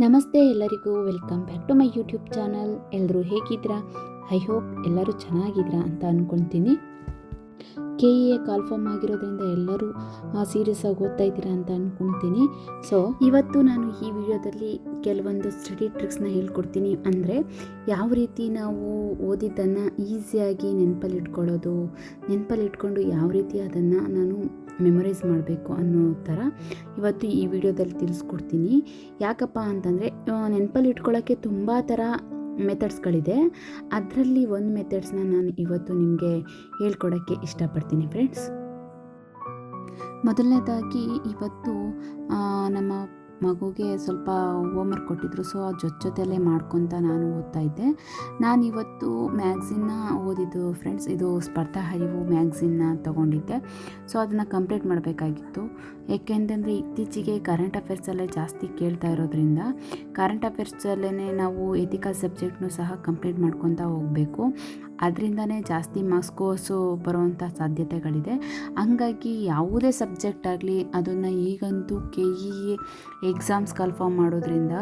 ನಮಸ್ತೆ ಎಲ್ಲರಿಗೂ, welcome back to my YouTube channel. ಎಲ್ಲರೂ ಹೇಗಿದ್ದೀರಾ? ಐ ಹೋಪ್ ಎಲ್ಲರೂ ಚೆನ್ನಾಗಿದ್ದೀರಾ ಅಂತ ಅಂದ್ಕೊಳ್ತೀನಿ ಕೆ ಇ ಎ ಕಾಲ್ಫಾರ್ಮ್ ಆಗಿರೋದ್ರಿಂದ ಎಲ್ಲರೂ ಸೀರಿಯಸ್ ಆಗಿ ಓದ್ತಾ ಇದ್ದೀರಾ ಅಂತ ಅಂದ್ಕೊಳ್ತೀನಿ ಸೊ ಇವತ್ತು ನಾನು ಈ ವಿಡಿಯೋದಲ್ಲಿ ಕೆಲವೊಂದು ಸ್ಟಡಿ ಟ್ರಿಕ್ಸ್ನ ಹೇಳ್ಕೊಡ್ತೀನಿ. ಅಂದರೆ, ಯಾವ ರೀತಿ ನಾವು ಓದಿದ್ದನ್ನು ಈಸಿಯಾಗಿ ನೆನಪಲ್ಲಿ ಇಟ್ಕೊಳ್ಳೋದು ನೆನಪಲ್ಲಿ ಇಟ್ಕೊಂಡು ಯಾವ ರೀತಿ ಅದನ್ನು ನಾನು ಮೆಮೊರೈಸ್ ಮಾಡಬೇಕು ಅನ್ನೋ ಥರ ಇವತ್ತು ಈ ವಿಡಿಯೋದಲ್ಲಿ ತಿಳಿಸ್ಕೊಡ್ತೀನಿ. ಯಾಕಪ್ಪ ಅಂತಂದರೆ ನೆನಪಲ್ಲಿ ಇಟ್ಕೊಳ್ಳೋಕ್ಕೆ ತುಂಬ ಥರ ಮೆಥಡ್ಸ್ಗಳಿದೆ ಅದರಲ್ಲಿ ಒಂದು ಮೆಥಡ್ಸ್ನ ನಾನು ಇವತ್ತು ನಿಮಗೆ ಹೇಳ್ಕೊಡೋಕ್ಕೆ ಇಷ್ಟಪಡ್ತೀನಿ ಫ್ರೆಂಡ್ಸ್ ಮೊದಲನೇದಾಗಿ ಇವತ್ತು ನಮ್ಮ ಮಗುಗೆ ಸ್ವಲ್ಪ ಹೋಮ್ವರ್ಕ್ ಕೊಟ್ಟಿದ್ರು ಸೊ ಆ ಜೊತೆ ಜೊತೆಯಲ್ಲೇ ಮಾಡ್ಕೊತ ನಾನು ಓದ್ತಾ ಇದ್ದೆ. ನಾನು ಇವತ್ತು ಮ್ಯಾಗ್ಝಿನ್ನ ಓದಿದ್ದು ಫ್ರೆಂಡ್ಸ್ ಇದು ಸ್ಪರ್ಧಾ ಹರಿವು ಮ್ಯಾಗ್ಝಿನ್ನ ತೊಗೊಂಡಿದ್ದೆ. ಸೊ ಅದನ್ನು ಕಂಪ್ಲೀಟ್ ಮಾಡಬೇಕಾಗಿತ್ತು. ಏಕೆಂತಂದರೆ ಇತ್ತೀಚೆಗೆ ಕರೆಂಟ್ ಅಫೇರ್ಸಲ್ಲೇ ಜಾಸ್ತಿ ಕೇಳ್ತಾ ಇರೋದ್ರಿಂದ ಕರೆಂಟ್ ಅಫೇರ್ಸಲ್ಲೇ ನಾವು ಎಥಿಕಲ್ ಸಬ್ಜೆಕ್ಟ್ನು ಸಹ ಕಂಪ್ಲೀಟ್ ಮಾಡ್ಕೊತಾ ಹೋಗಬೇಕು. ಅದರಿಂದನೇ ಜಾಸ್ತಿ ಮಾರ್ಕ್ಸ್ ಕೋರ್ಸು ಬರುವಂಥ ಸಾಧ್ಯತೆಗಳಿದೆ. ಹಂಗಾಗಿ ಯಾವುದೇ ಸಬ್ಜೆಕ್ಟ್ ಆಗಲಿ ಅದನ್ನು ಈಗಂತೂ ಕೆ ಇ ಎಕ್ಸಾಮ್ಸ್ ಕನ್ಫರ್ಮ್ ಮಾಡೋದ್ರಿಂದ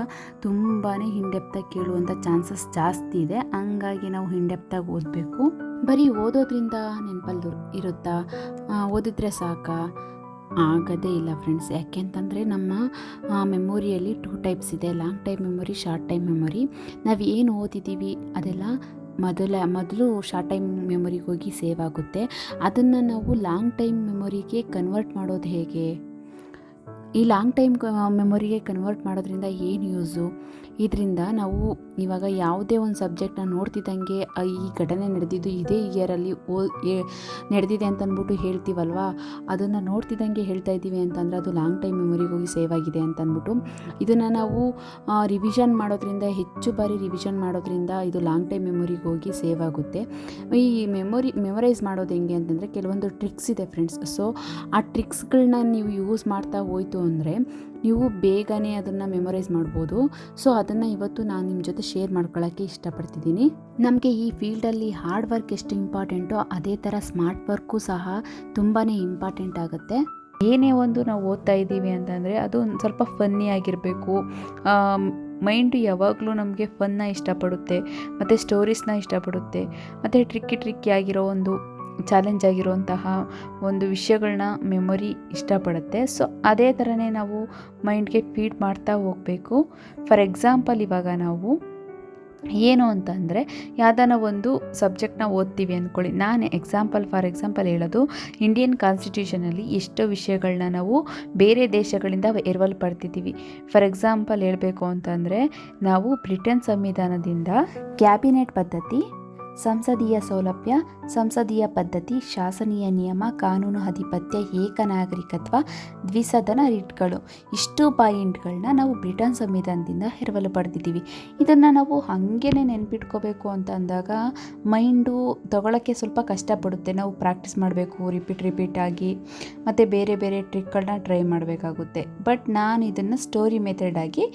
ತುಂಬಾ ಹಿಂಡೆಪ್ತಾಗಿ ಕೇಳುವಂಥ ಚಾನ್ಸಸ್ ಜಾಸ್ತಿ ಇದೆ. ಹಂಗಾಗಿ ನಾವು ಹಿಂಡೆಪ್ತಾಗಿ ಓದಬೇಕು. ಬರೀ ಓದೋದ್ರಿಂದ ನೆನಪಲ್ಲಿ ಇರುತ್ತಾ? ಓದಿದ್ರೆ ಸಾಕಾ? ಆಗೋದೇ ಇಲ್ಲ ಫ್ರೆಂಡ್ಸ್ ಯಾಕೆಂತಂದರೆ ನಮ್ಮ ಮೆಮೊರಿಯಲ್ಲಿ ಟೂ ಟೈಪ್ಸ್ ಇದೆ. Long time memory short time memory ನಾವು ಏನು ಓದಿದ್ದೀವಿ ಅದೆಲ್ಲ ಮೊದಲ, ಮೊದಲು ಶಾರ್ಟ್ ಟೈಮ್ ಮೆಮೊರಿಗೆ ಹೋಗಿ ಸೇವ್ ಆಗುತ್ತೆ. ಅದನ್ನು ನಾವು ಲಾಂಗ್ ಟೈಮ್ ಮೆಮೊರಿಗೆ ಕನ್ವರ್ಟ್ ಮಾಡೋದು ಹೇಗೆ? ಈ ಲಾಂಗ್ ಟೈಮ್ ಮೆಮೊರಿಗೆ ಕನ್ವರ್ಟ್ ಮಾಡೋದ್ರಿಂದ ಏನು ಯೂಸು ಇದರಿಂದ ನಾವು ಇವಾಗ ಯಾವುದೇ ಒಂದು ಸಬ್ಜೆಕ್ಟ್ನ ನೋಡ್ತಿದ್ದಂಗೆ ಈ ಘಟನೆ ನಡೆದಿದ್ದು ಇದೇ ಇಯರಲ್ಲಿ ಓ ನಡೆದಿದೆ ಅಂತ ಅಂದ್ಬಿಟ್ಟು ಹೇಳ್ತೀವಲ್ವಾ? ಅದನ್ನು ನೋಡ್ತಿದ್ದಂಗೆ ಹೇಳ್ತಾ ಇದ್ದೀವಿ ಅಂತಂದರೆ ಅದು ಲಾಂಗ್ ಟೈಮ್ ಮೆಮೊರಿಗೆ ಹೋಗಿ ಸೇವ್ ಆಗಿದೆ ಅಂತ ಅಂದ್ಬಿಟ್ಟು ಇದನ್ನು ನಾವು ರಿವಿಷನ್ ಮಾಡೋದ್ರಿಂದ, ಹೆಚ್ಚು ಬಾರಿ ರಿವಿಷನ್ ಮಾಡೋದ್ರಿಂದ ಇದು ಲಾಂಗ್ ಟೈಮ್ ಮೆಮೊರಿಗೆ ಹೋಗಿ ಸೇವ್ ಆಗುತ್ತೆ. ಈ ಮೆಮೊರಿ ಮೆಮೊರೈಸ್ ಮಾಡೋದು ಹೆಂಗೆ ಅಂತಂದರೆ ಕೆಲವೊಂದು ಟ್ರಿಕ್ಸ್ ಇದೆ ಫ್ರೆಂಡ್ಸ್ ಸೊ ಆ ಟ್ರಿಕ್ಸ್ಗಳನ್ನ ನೀವು ಯೂಸ್ ಮಾಡ್ತಾ ಹೋಯ್ತು ಅಂದರೆ ನೀವು ಬೇಗನೆ ಅದನ್ನು ಮೆಮೊರೈಸ್ ಮಾಡ್ಬೋದು. ಸೊ ಅದನ್ನು ಇವತ್ತು ನಾನು ನಿಮ್ಮ ಜೊತೆ ಶೇರ್ ಮಾಡ್ಕೊಳ್ಳೋಕ್ಕೆ ಇಷ್ಟಪಡ್ತಿದ್ದೀನಿ. ನಮಗೆ ಈ ಫೀಲ್ಡಲ್ಲಿ ಹಾರ್ಡ್ ವರ್ಕ್ ಎಷ್ಟು ಇಂಪಾರ್ಟೆಂಟೋ ಅದೇ ಥರ ಸ್ಮಾರ್ಟ್ ವರ್ಕು ಸಹ ತುಂಬಾ ಇಂಪಾರ್ಟೆಂಟ್ ಆಗುತ್ತೆ. ಏನೇ ಒಂದು ನಾವು ಓದ್ತಾ ಇದ್ದೀವಿ ಅಂತಂದರೆ ಅದು ಒಂದು ಸ್ವಲ್ಪ ಫನ್ನಿ ಆಗಿರಬೇಕು. ಮೈಂಡು ಯಾವಾಗಲೂ ನಮಗೆ ಫನ್ನ ಇಷ್ಟಪಡುತ್ತೆ, ಮತ್ತು ಸ್ಟೋರೀಸ್ನ ಇಷ್ಟಪಡುತ್ತೆ, ಮತ್ತು ಟ್ರಿಕ್ಕಿ ಟ್ರಿಕ್ಕಿ ಆಗಿರೋ ಒಂದು ಚಾಲೆಂಜ್ ಆಗಿರುವಂತಹ ಒಂದು ವಿಷಯಗಳನ್ನ ಮೆಮೊರಿ ಇಷ್ಟಪಡುತ್ತೆ. ಸೊ ಅದೇ ಥರನೇ ನಾವು ಮೈಂಡ್ಗೆ ಫೀಡ್ ಮಾಡ್ತಾ ಹೋಗಬೇಕು. ಫಾರ್ ಎಕ್ಸಾಂಪಲ್ ಇವಾಗ ನಾವು ಏನು ಅಂತಂದರೆ ಯಾವ್ದಾನ ಒಂದು ಸಬ್ಜೆಕ್ಟ್ನ ಓದ್ತೀವಿ ಅಂದ್ಕೊಳ್ಳಿ ನಾನು ಎಕ್ಸಾಂಪಲ್ ಫಾರ್ ಎಕ್ಸಾಂಪಲ್ ಹೇಳೋದು ಇಂಡಿಯನ್ ಕಾನ್ಸ್ಟಿಟ್ಯೂಷನಲ್ಲಿ ಎಷ್ಟೋ ವಿಷಯಗಳನ್ನ ನಾವು ಬೇರೆ ದೇಶಗಳಿಂದ ಎರವಲು ಪಡ್ತಿದ್ದೀವಿ ಫಾರ್ ಎಕ್ಸಾಂಪಲ್ ಹೇಳಬೇಕು ಅಂತಂದರೆ ನಾವು ಬ್ರಿಟನ್ ಸಂವಿಧಾನದಿಂದ ಕ್ಯಾಬಿನೆಟ್ ಪದ್ಧತಿ ಸಂಸದೀಯ ಸೌಲಭ್ಯ, ಸಂಸದೀಯ ಪದ್ಧತಿ, ಶಾಸನೀಯ ನಿಯಮ, ಕಾನೂನು ಆಧಿಪತ್ಯ, ಏಕನಾಗರಿಕತ್ವ, ದ್ವಿಸದನ ರಿಟ್ಗಳು. ಇಷ್ಟು ಪಾಯಿಂಟ್ಗಳನ್ನ ನಾವು ಬ್ರಿಟನ್ ಸಂವಿಧಾನದಿಂದ ಎರವಲು ಪಡೆದಿದ್ದೀವಿ. ಇದನ್ನು ನಾವು ಹಾಗೇ ನೆನ್ಪಿಟ್ಕೋಬೇಕು ಅಂತ ಅಂದಾಗ ಮೈಂಡು ತಗೊಳ್ಳೋಕ್ಕೆ ಸ್ವಲ್ಪ ಕಷ್ಟಪಡುತ್ತೆ. ನಾವು ಪ್ರಾಕ್ಟೀಸ್ ಮಾಡಬೇಕು, ರಿಪೀಟ್ ರಿಪೀಟ್ ಆಗಿ ಮತ್ತು ಬೇರೆ ಬೇರೆ ಟ್ರಿಕ್ಗಳನ್ನ ಟ್ರೈ ಮಾಡಬೇಕಾಗುತ್ತೆ. ಬಟ್ ನಾನು ಇದನ್ನು ಸ್ಟೋರಿ ಮೆಥಡಾಗಿ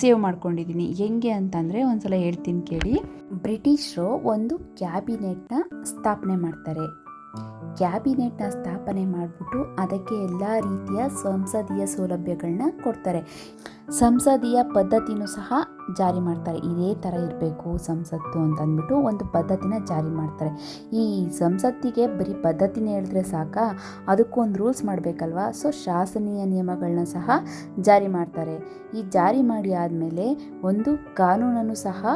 ಸೇವ್ ಮಾಡ್ಕೊಂಡಿದ್ದೀನಿ. ಹೆಂಗೆ ಅಂತಂದರೆ ಒಂದು ಸಲ ಹೇಳ್ತೀನಿ ಕೇಳಿ. ಬ್ರಿಟಿಷರು ಒಂದು ಕ್ಯಾಬಿನೆಟ್ನ ಸ್ಥಾಪನೆ ಮಾಡ್ತಾರೆ. ಕ್ಯಾಬಿನೆಟ್ನ ಸ್ಥಾಪನೆ ಮಾಡಿಬಿಟ್ಟು ಅದಕ್ಕೆ ಎಲ್ಲ ರೀತಿಯ ಸಂಸದೀಯ ಸೌಲಭ್ಯಗಳನ್ನ ಕೊಡ್ತಾರೆ. ಸಂಸದೀಯ ಪದ್ಧತಿನೂ ಸಹ ಜಾರಿ ಮಾಡ್ತಾರೆ. ಇದೇ ಥರ ಇರಬೇಕು ಸಂಸತ್ತು ಅಂತ ಅಂದ್ಬಿಟ್ಟು ಒಂದು ಪದ್ಧತಿನ ಜಾರಿ ಮಾಡ್ತಾರೆ. ಈ ಸಂಸತ್ತಿಗೆ ಬರೀ ಪದ್ಧತಿನ ಹೇಳಿದ್ರೆ ಸಾಕಾ? ಅದಕ್ಕೂ ಒಂದು ರೂಲ್ಸ್ ಮಾಡಬೇಕಲ್ವಾ? ಸೊ, ಶಾಸನೀಯ ನಿಯಮಗಳನ್ನ ಸಹ ಜಾರಿ ಮಾಡ್ತಾರೆ. ಈ ಜಾರಿ ಮಾಡಿ ಆದಮೇಲೆ ಒಂದು ಕಾನೂನನ್ನು ಸಹ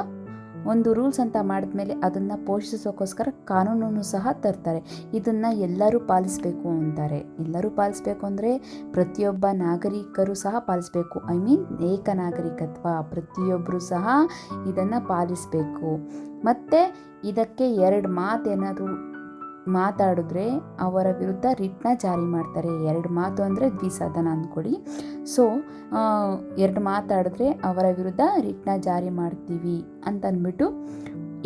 ಒಂದು ರೂಲ್ಸ್ ಅಂತ ಮಾಡಿದ್ಮೇಲೆ ಅದನ್ನು ಪೋಷಿಸೋಕ್ಕೋಸ್ಕರ ಕಾನೂನನ್ನು ಸಹ ತರ್ತಾರೆ. ಇದನ್ನು ಎಲ್ಲರೂ ಪಾಲಿಸಬೇಕು ಅಂತಾರೆ ಎಲ್ಲರೂ ಪಾಲಿಸಬೇಕು ಅಂದರೆ ಪ್ರತಿಯೊಬ್ಬ ನಾಗರಿಕರು ಸಹ ಪಾಲಿಸಬೇಕು. ಐ ಮೀನ್ ಏಕ ನಾಗರಿಕತ್ವ ಪ್ರತಿಯೊಬ್ಬರು ಸಹ ಇದನ್ನು ಪಾಲಿಸಬೇಕು. ಮತ್ತು ಇದಕ್ಕೆ ಎರಡು ಮಾತೇನಾದರೂ ಮಾತಾಡಿದ್ರೆ ಅವರ ವಿರುದ್ಧ ರಿಟ್ನ ಜಾರಿ ಮಾಡ್ತಾರೆ. ಎರಡು ಮಾತು ಅಂದರೆ ದ್ವಿಸದನ ಅಂದ್ಕೊಡಿ. ಸೊ ಎರಡು ಮಾತಾಡಿದ್ರೆ ಅವರ ವಿರುದ್ಧ ರಿಟ್ನ ಜಾರಿ ಮಾಡ್ತೀವಿ ಅಂತ ಅಂದ್ಬಿಟ್ಟು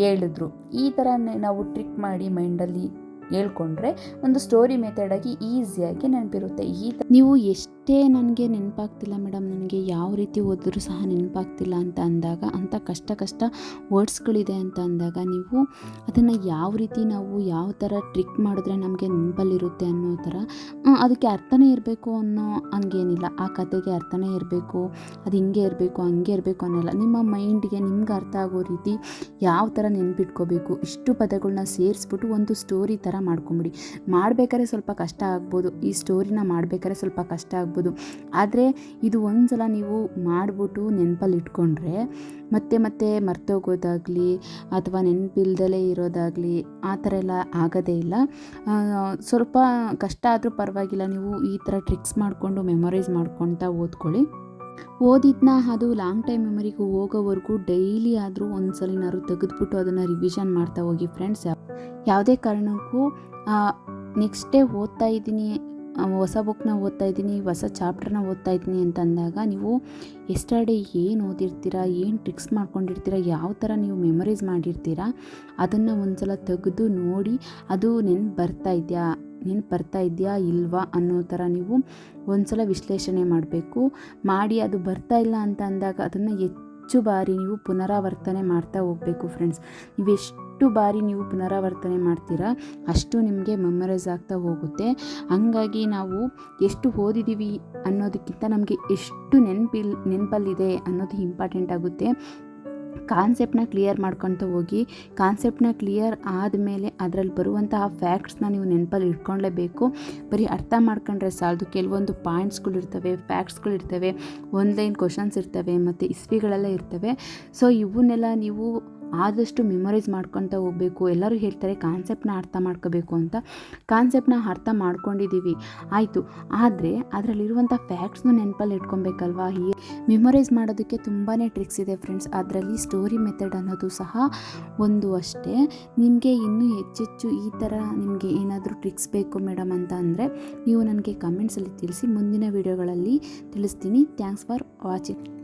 ಹೇಳಿದ್ರು. ಈ ಥರ ನಾವು ಟ್ರಿಕ್ ಮಾಡಿ ಮೈಂಡಲ್ಲಿ ಹೇಳ್ಕೊಂಡ್ರೆ ಒಂದು ಸ್ಟೋರಿ ಮೆಥಡಾಗಿ ಈಸಿಯಾಗಿ ನೆನಪಿರುತ್ತೆ. ಈ ನೀವು ಎಷ್ಟೇ ಇಷ್ಟೇ ನನಗೆ ನೆನಪಾಗ್ತಿಲ್ಲ ಮೇಡಮ್. ನನಗೆ ಯಾವ ರೀತಿ ಓದಿದ್ರು ಸಹ ನೆನಪಾಗ್ತಿಲ್ಲ ಅಂತ ಅಂದಾಗ, ಅಂಥ ಕಷ್ಟ ಕಷ್ಟ ವರ್ಡ್ಸ್ಗಳಿದೆ ಅಂತ ಅಂದಾಗ ನೀವು ಅದನ್ನು ಯಾವ ರೀತಿ ನಾವು ಯಾವ ಥರ ಟ್ರಿಕ್ ಮಾಡಿದ್ರೆ ನಮಗೆ ನೆನಪಲ್ಲಿರುತ್ತೆ ಅನ್ನೋ ಥರ ಅದಕ್ಕೆ ಅರ್ಥನೇ ಇರಬೇಕು ಅನ್ನೋ ಹಂಗೇನಿಲ್ಲ. ಆ ಕತೆಗೆ ಅರ್ಥನೇ ಇರಬೇಕು, ಅದು ಹಿಂಗೆ ಇರಬೇಕು, ಹಂಗೆ ಇರಬೇಕು ಅನ್ನೋಲ್ಲ. ನಿಮ್ಮ ಮೈಂಡ್ಗೆ ನಿಮ್ಗೆ ಅರ್ಥ ಆಗೋ ರೀತಿ ಯಾವ ಥರ ನೆನಪಿಟ್ಕೋಬೇಕು, ಇಷ್ಟು ಪದಗಳನ್ನ ಸೇರಿಸ್ಬಿಟ್ಟು ಒಂದು ಸ್ಟೋರಿ ಥರ ಮಾಡ್ಕೊಂಬಿಡಿ. ಮಾಡಬೇಕಾದ್ರೆ ಸ್ವಲ್ಪ ಕಷ್ಟ ಆಗ್ಬೋದು, ಈ ಸ್ಟೋರಿನ ಮಾಡಬೇಕಾದ್ರೆ ಸ್ವಲ್ಪ ಕಷ್ಟ ಆಗ್ಬೋದು. ಆದರೆ ಇದು ಒಂದು ಸಲ ನೀವು ಮಾಡಿಬಿಟ್ಟು ನೆನಪಲ್ಲಿ ಇಟ್ಕೊಂಡ್ರೆ ಮತ್ತೆ ಮತ್ತೆ ಮರ್ತೋಗೋದಾಗಲಿ ಅಥವಾ ನೆನಪಿಲ್ದಲೇ ಇರೋದಾಗಲಿ ಆ ಥರ ಎಲ್ಲ ಆಗೋದೇ ಇಲ್ಲ. ಸ್ವಲ್ಪ ಕಷ್ಟ ಆದರೂ ಪರವಾಗಿಲ್ಲ, ನೀವು ಈ ಥರ ಟ್ರಿಕ್ಸ್ ಮಾಡಿಕೊಂಡು ಮೆಮೊರೈಸ್ ಮಾಡ್ಕೊತಾ ಓದ್ಕೊಳ್ಳಿ. ಓದಿದ್ನ ಅದು ಲಾಂಗ್ ಟೈಮ್ ಮೆಮೊರಿಗೂ ಹೋಗೋವರೆಗೂ ಡೈಲಿ ಆದರೂ ಒಂದು ಸಲಿನಾದ್ರು ತೆಗೆದುಬಿಟ್ಟು ಅದನ್ನು ರಿವಿಷನ್ ಮಾಡ್ತಾ ಹೋಗಿ ಫ್ರೆಂಡ್ಸ್ ಯಾವುದೇ ಕಾರಣಕ್ಕೂ ನೆಕ್ಸ್ಟ್ ಡೇ ಓದ್ತಾ ಇದ್ದೀನಿ ಹೊಸ ಬುಕ್ನ ಓದ್ತಾ ಇದ್ದೀನಿ, ಹೊಸ ಚಾಪ್ಟರ್ನ ಓದ್ತಾ ಇದ್ದೀನಿ ಅಂತ ಅಂದಾಗ ನೀವು ಎಸ್ಟರ್ಡೇ ಏನು ಓದಿರ್ತೀರಾ, ಏನು ಟ್ರಿಕ್ಸ್ ಮಾಡ್ಕೊಂಡಿರ್ತೀರಾ, ಯಾವ ಥರ ನೀವು ಮೆಮೊರೈಸ್ ಮಾಡಿರ್ತೀರಾ, ಅದನ್ನು ಒಂದ್ಸಲ ತೆಗೆದು ನೋಡಿ ಅದು ನೆನ್ಪು ಬರ್ತಾ ಇದೆಯಾ ನೀನು ಬರ್ತಾ ಇದೆಯಾ ಇಲ್ವಾ ಅನ್ನೋ ಥರ ನೀವು ಒಂದ್ಸಲ ವಿಶ್ಲೇಷಣೆ ಮಾಡಬೇಕು. ಮಾಡಿ ಅದು ಬರ್ತಾ ಇಲ್ಲ ಅಂತ ಅಂದಾಗ ಅದನ್ನು ಹೆಚ್ಚು ಬಾರಿ ನೀವು ಪುನರಾವರ್ತನೆ ಮಾಡ್ತಾ ಹೋಗಬೇಕು ಫ್ರೆಂಡ್ಸ್ ನೀವು ಎಷ್ಟು ಬಾರಿ ನೀವು ಪುನರಾವರ್ತನೆ ಮಾಡ್ತೀರಾ, ಅಷ್ಟು ನಿಮಗೆ ಮೆಮೊರೈಸ್ ಆಗ್ತಾ ಹೋಗುತ್ತೆ. ಹಂಗಾಗಿ ನಾವು ಎಷ್ಟು ಓದಿದ್ದೀವಿ ಅನ್ನೋದಕ್ಕಿಂತ ನಮಗೆ ಎಷ್ಟು ನೆನಪಿಲ್, ನೆನಪಲ್ಲಿದೆ ಅನ್ನೋದು ಇಂಪಾರ್ಟೆಂಟ್ ಆಗುತ್ತೆ. ಕಾನ್ಸೆಪ್ಟನ್ನ ಕ್ಲಿಯರ್ ಮಾಡ್ಕೊತ ಹೋಗಿ ಕಾನ್ಸೆಪ್ಟನ್ನ ಕ್ಲಿಯರ್ ಆದಮೇಲೆ ಅದರಲ್ಲಿ ಬರುವಂತಹ ಫ್ಯಾಕ್ಟ್ಸ್ನ ನೀವು ನೆನಪಲ್ಲಿ ಇಟ್ಕೊಳ್ಳೇಬೇಕು ಬರೀ ಅರ್ಥ ಮಾಡ್ಕೊಂಡ್ರೆ ಸಾಲದು, ಕೆಲವೊಂದು ಪಾಯಿಂಟ್ಸ್ಗಳಿರ್ತವೆ ಇರ್ತವೆ ಫ್ಯಾಕ್ಟ್ಸ್ಗಳು ಇರ್ತವೆ ಒಂದು ಲೈನ್ ಕ್ವಶನ್ಸ್ ಇರ್ತವೆ, ಮತ್ತು ಇಸ್ವಿಗಳೆಲ್ಲ ಇರ್ತವೆ. ಸೊ, ಇವನ್ನೆಲ್ಲ ನೀವು ಆದಷ್ಟು ಮೆಮೊರೈಸ್ ಮಾಡ್ಕೊತ ಹೋಗಬೇಕು. ಎಲ್ಲರೂ ಹೇಳ್ತಾರೆ ಕಾನ್ಸೆಪ್ಟನ್ನ ಅರ್ಥ ಮಾಡ್ಕೋಬೇಕು ಅಂತ. ಕಾನ್ಸೆಪ್ಟನ್ನ ಅರ್ಥ ಮಾಡ್ಕೊಂಡಿದ್ದೀವಿ ಆಯಿತು. ಆದರೆ ಅದರಲ್ಲಿರುವಂಥ ಫ್ಯಾಕ್ಟ್ಸ್ನ ನೆನಪಲ್ಲಿ ಇಟ್ಕೊಬೇಕಲ್ವಾ? ಈ ಮೆಮೊರೈಸ್ ಮಾಡೋದಕ್ಕೆ ತುಂಬಾ ಟ್ರಿಕ್ಸ್ ಇದೆ ಫ್ರೆಂಡ್ಸ್ ಅದರಲ್ಲಿ ಸ್ಟೋರಿ ಮೆಥಡ್ ಅನ್ನೋದು ಸಹ ಒಂದು ಅಷ್ಟೇ. ನಿಮಗೆ ಇನ್ನೂ ಹೆಚ್ಚೆಚ್ಚು ಈ ಥರ ನಿಮಗೆ ಏನಾದರೂ ಟ್ರಿಕ್ಸ್ ಬೇಕು ಮೇಡಮ್ ಅಂತ ಅಂದರೆ ನೀವು ನನಗೆ ಕಮೆಂಟ್ಸಲ್ಲಿ ತಿಳಿಸಿ ಮುಂದಿನ ವೀಡಿಯೋಗಳಲ್ಲಿ ತಿಳಿಸ್ತೀನಿ. Thanks for watching